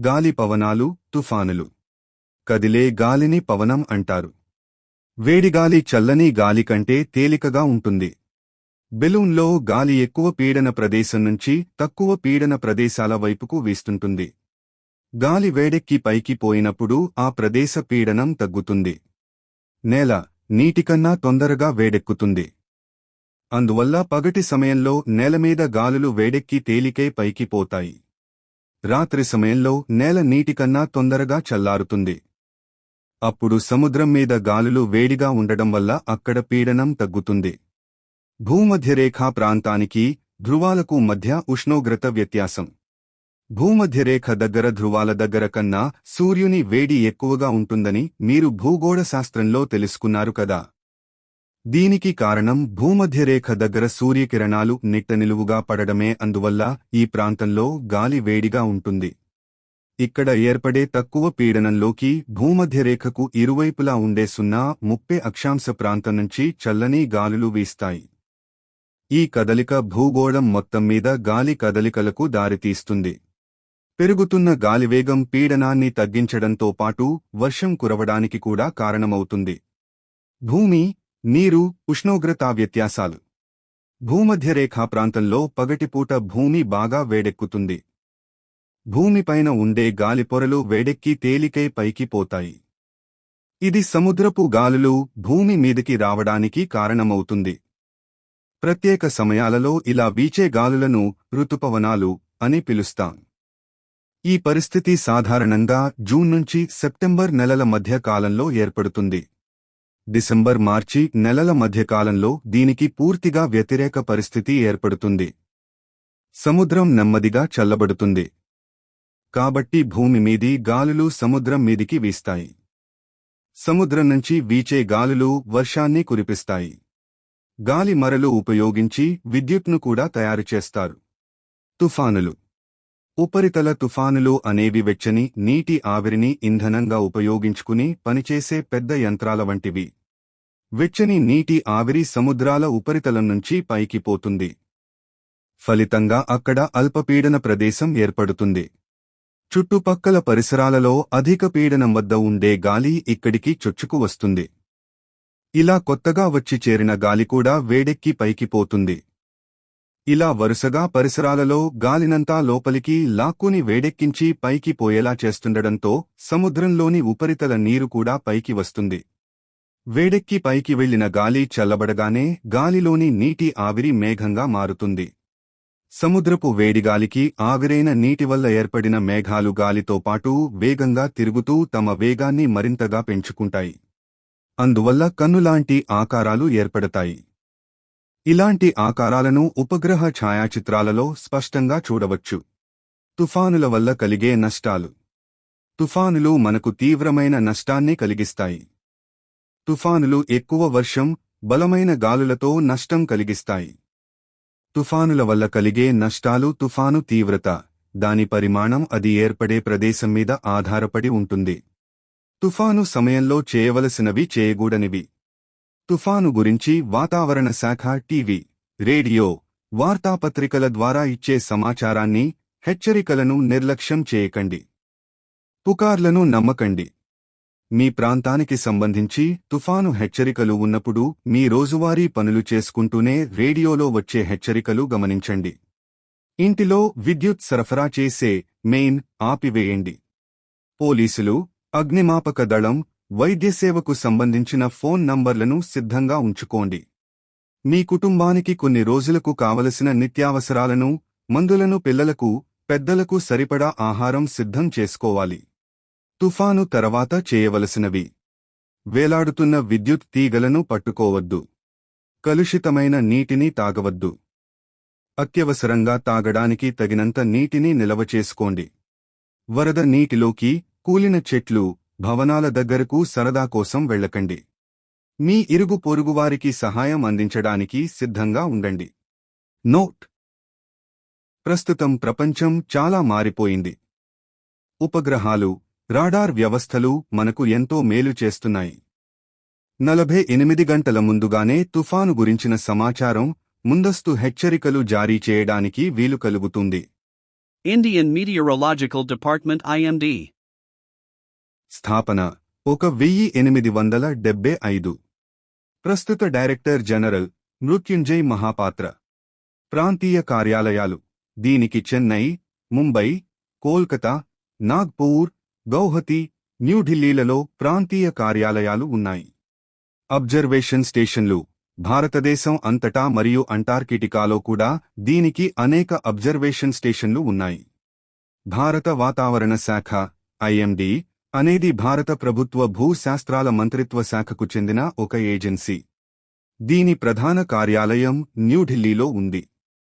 గాలి పవనాలు తుఫానులు. కదిలే గాలిని పవనం అంటారు. వేడిగాలి చల్లని గాలి కంటే తేలికగా ఉంటుంది. బెలూన్లో గాలి ఎక్కువ పీడన ప్రదేశం నుంచి తక్కువ పీడన ప్రదేశాల వైపుకు వీస్తుంటుంది. గాలి వేడెక్కి పైకి పోయినప్పుడు ఆ ప్రదేశ పీడనం తగ్గుతుంది. నేల నీటికన్నా తొందరగా వేడెక్కుతుంది. అందువల్ల పగటి సమయంలో నేలమీద గాలులు వేడెక్కి తేలికై పైకి పోతాయి. రాత్రి సమయంలో నేల నీటికన్నా తొందరగా చల్లారుతుంది. అప్పుడు సముద్రం మీద గాలులు వేడిగా ఉండడం వల్ల అక్కడ పీడనం తగ్గుతుంది. భూమధ్యరేఖా ప్రాంతానికి ధృవాలకు మధ్య ఉష్ణోగ్రత వ్యత్యాసం. భూమధ్యరేఖ దగ్గర ధృవాల దగ్గర కన్నా సూర్యుని వేడి ఎక్కువగా ఉంటుందని మీరు భూగోళ శాస్త్రంలో తెలుసుకున్నారు కదా. దీనికి కారణం భూమధ్యరేఖ దగ్గర సూర్యకిరణాలు నిట్ట నిలువుగా పడడమే అందువల్ల ఈ ప్రాంతంలో గాలి వేడిగా ఉంటుంది. ఇక్కడ ఏర్పడే తక్కువ పీడనంలోకి భూమధ్యరేఖకు ఇరువైపులా ఉండే సున్నా ముప్పై అక్షాంశ ప్రాంతం నుంచి చల్లని గాలులు వీస్తాయి. ఈ కదలిక భూగోళం మొత్తం మీద గాలి కదలికలకు దారితీస్తుంది. పెరుగుతున్న గాలివేగం పీడనాన్ని తగ్గించడంతో పాటు వర్షం కురవడానికి కూడా కారణమవుతుంది. భూమి నీరు ఉష్ణోగ్రతా వ్యత్యాసాలు. భూమధ్యరేఖా ప్రాంతంలో పగటిపూట భూమి బాగా వేడెక్కుతుంది. భూమిపైన ఉండే గాలి పొరలు వేడెక్కి తేలికై పైకి పోతాయి. ఇది సముద్రపు గాలులు భూమి మీదికి రావడానికి కారణమవుతుంది. ప్రత్యేక సమయాలలో ఇలా వీచే గాలులను ఋతుపవనాలు అని పిలుస్తాం. ఈ పరిస్థితి సాధారణంగా జూన్ నుంచి సెప్టెంబర్ నెలల మధ్య కాలంలో ఏర్పడుతుంది. డిసెంబర్ మార్చి నెలల మధ్యకాలంలో దీనికి పూర్తిగా వ్యతిరేక పరిస్థితి ఏర్పడుతుంది. సముద్రం నెమ్మదిగా చల్లబడుతుంది. కాబట్టి భూమి మీది గాలులు సముద్రం మీదికి వీస్తాయి. సముద్రం నుంచి వీచే గాలులు వర్షాన్ని కురిపిస్తాయి. గాలి మరలు ఉపయోగించి విద్యుత్ను కూడా తయారు చేస్తారు. తుఫానులు ఉపరితల తుఫానులు అనేవి వెచ్చని నీటి ఆవిరిని ఇంధనంగా ఉపయోగించుకుని పనిచేసే పెద్ద యంత్రాల వంటివి. వెచ్చని నీటి ఆవిరి సముద్రాల ఉపరితలం నుంచి పైకి పోతుంది. ఫలితంగా అక్కడ అల్పపీడన ప్రదేశం ఏర్పడుతుంది. చుట్టుపక్కల పరిసరాలలో అధిక పీడనం వద్ద ఉండే గాలి ఇక్కడికి చొచ్చుకు వస్తుంది. ఇలా కొత్తగా వచ్చి చేరిన గాలి కూడా వేడెక్కి పైకి పోతుంది. ఇలా వరుసగా పరిసరాలలో గాలినంతా లోపలికి లాక్కుని వేడెక్కించి పైకి పోయేలా చేస్తుండడంతో సముద్రంలోని ఉపరితల నీరు కూడా పైకి వస్తుంది. వేడెక్కి పైకి వెళ్ళిన గాలి చల్లబడగానే గాలిలోని నీటి ఆవిరి మేఘంగా మారుతుంది. సముద్రపు వేడిగాలికి ఆవిరైన నీటి వల్ల ఏర్పడిన మేఘాలు గాలితో పాటు వేగంగా తిరుగుతూ తమ వేగాన్ని మరింతగా పెంచుకుంటాయి. అందువల్ల కన్నులాంటి ఆకారాలు ఏర్పడతాయి. ఇలాంటి ఆకారాలను ఉపగ్రహ ఛాయాచిత్రాలలో స్పష్టంగా చూడవచ్చు. తుఫానుల వల్ల కలిగే నష్టాలు. తుఫానులు మనకు తీవ్రమైన నష్టాన్ని కలిగిస్తాయి. తుఫానులు ఎక్కువ వర్షం బలమైన గాలులతో నష్టం కలిగిస్తాయి. తుఫానుల వల్ల కలిగే నష్టాలు తుఫాను తీవ్రత దాని పరిమాణం అది ఏర్పడే ప్రదేశం మీద ఆధారపడి ఉంటుంది. తుఫాను సమయంలో చేయవలసినవి చేయగూడనివి తుఫాను గురించి వాతావరణ శాఖ టీవీ రేడియో వార్తాపత్రికల ద్వారా ఇచ్చే సమాచారాన్ని హెచ్చరికలను నిర్లక్ష్యం చేయకండి. పుకార్లను నమ్మకండి. మీ ప్రాంతానికి సంబంధించి తుఫాను హెచ్చరికలు ఉన్నప్పుడు మీ రోజువారీ పనులు చేసుకుంటూనే రేడియోలో వచ్చే హెచ్చరికలు గమనించండి. ఇంటిలో విద్యుత్ సరఫరా చేసే మెయిన్ ఆపివేయండి. పోలీసులు అగ్నిమాపక దళం వైద్య సేవకు సంబంధించిన ఫోన్ నంబర్లను సిద్ధంగా ఉంచుకోండి. మీ కుటుంబానికి కొన్ని రోజులకు కావలసిన నిత్యావసరాలను మందులను పిల్లలకు పెద్దలకు సరిపడా ఆహారం సిద్ధం చేసుకోవాలి. తుఫాను తర్వాత చేయవలసినవి. వేలాడుతున్న విద్యుత్ తీగలను పట్టుకోవద్దు. కలుషితమైన నీటిని తాగవద్దు. అత్యవసరంగా తాగడానికి తగినంత నీటిని నిలవ చేసుకోండి. వరద నీటిలోకి కూలిన చెట్లు భవనాల దగ్గరకు సరదా కోసం వెళ్ళకండి. మీ ఇరుగు పొరుగువారికి సహాయం అందించడానికి సిద్ధంగా ఉండండి. నోట్. ప్రస్తుతం ప్రపంచం చాలా మారిపోయింది. ఉపగ్రహాలు రాడార్ వ్యవస్థలు మనకు ఎంతో మేలు చేస్తున్నాయి. నలభై ఎనిమిది గంటల ముందుగానే తుఫాను గురించిన సమాచారం ముందస్తు హెచ్చరికలు జారీ చేయడానికి వీలు కలుగుతుంది. ఇండియన్ Meteorological డిపార్ట్మెంట్ ఐఎండీ స్థాపన ఒక వెయ్యి ఎనిమిది వందల డెబ్బై ఐదు. ప్రస్తుత డైరెక్టర్ జనరల్ మృత్యుంజయ్ మహాపాత్ర. ప్రాంతీయ కార్యాలయాలు దీనికి చెన్నై ముంబై కోల్కతా నాగ్పూర్ గౌహతి న్యూఢిల్లీలలో ప్రాంతీయ కార్యాలయాలు ఉన్నాయి. అబ్జర్వేషన్ స్టేషన్లు భారతదేశం అంతటా మరియు అంటార్కిటికాలో కూడా దీనికి అనేక అబ్జర్వేషన్ స్టేషన్లు ఉన్నాయి. భారత వాతావరణ శాఖ ఐఎండీ అనేది భారత ప్రభుత్వ భూశాస్త్రాల మంత్రిత్వ శాఖకు చెందిన ఒక ఏజెన్సీ. దీని ప్రధాన కార్యాలయం న్యూఢిల్లీలో ఉంది.